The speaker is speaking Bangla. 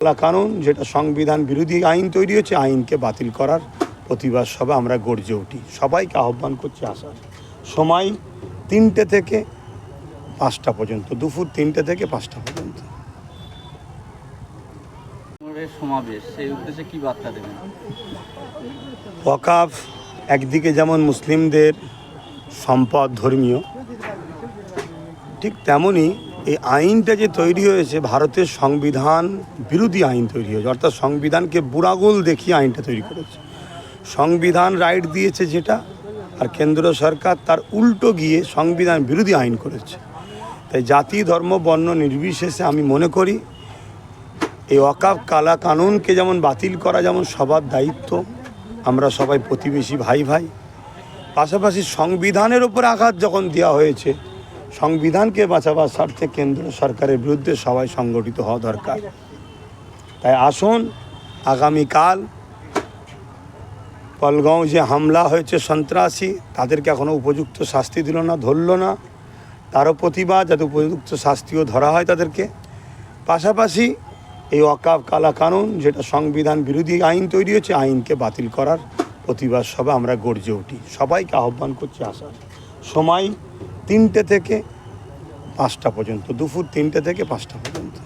কানুন যেটা সংবিধান বিরোধী আইন তৈরি হয়েছে আইনকে বাতিল করার প্রতিবাদ সভা আমরা গর্জে উঠি। সবাইকে আহ্বান করছি আসার সময় তিনটে থেকে পাঁচটা পর্যন্ত দুপুর তিনটে থেকে পাঁচটা পর্যন্ত। সমাবেশ সেই উদ্দেশ্যে কি বার্তা দেবেন? ওয়াকাফ একদিকে যেমন মুসলিমদের সম্পদ ধর্মীয় ঠিক তেমনই এই আইনটা যে তৈরি হয়েছে, ভারতের সংবিধান বিরোধী আইন তৈরি হয়েছে, অর্থাৎ সংবিধানকে বুড়াগোল দেখিয়ে আইনটা তৈরি করেছে। সংবিধান রাইট দিয়েছে যেটা, আর কেন্দ্র সরকার তার উল্টো গিয়ে সংবিধান বিরোধী আইন করেছে। তাই জাতি, ধর্ম, বর্ণ নির্বিশেষে আমি মনে করি, এই ওয়াকাফ কালা কানুনকে যেমন বাতিল করা যেমন সবার দায়িত্ব, আমরা সবাই প্রতিবেশী ভাই ভাই পাশাপাশি সংবিধানের ওপর আঘাত যখন দেওয়া হয়েছে সংবিধানকে বাঁচাবার স্বার্থে কেন্দ্র সরকারের বিরুদ্ধে সবাই সংগঠিত হওয়া দরকার। তাই আসুন, আগামীকাল পলগাঁও যে হামলা হয়েছে সন্ত্রাসী, তাদেরকে এখনও উপযুক্ত শাস্তি দিল না, ধরল না। তারও প্রতিবাদ, যাতে উপযুক্ত শাস্তিও ধরা হয় তাদেরকে। পাশাপাশি এই অকাব কালা কানুন, যেটা সংবিধান বিরোধী আইন তৈরি হয়েছে, আইনকে বাতিল করার প্রতিবাদ সভা আমরা গর্জে উঠি। সবাইকে আহ্বান করছি আসার সময় তিনটে থেকে পাঁচটা পর্যন্ত দুপুর তিনটে থেকে পাঁচটা পর্যন্ত।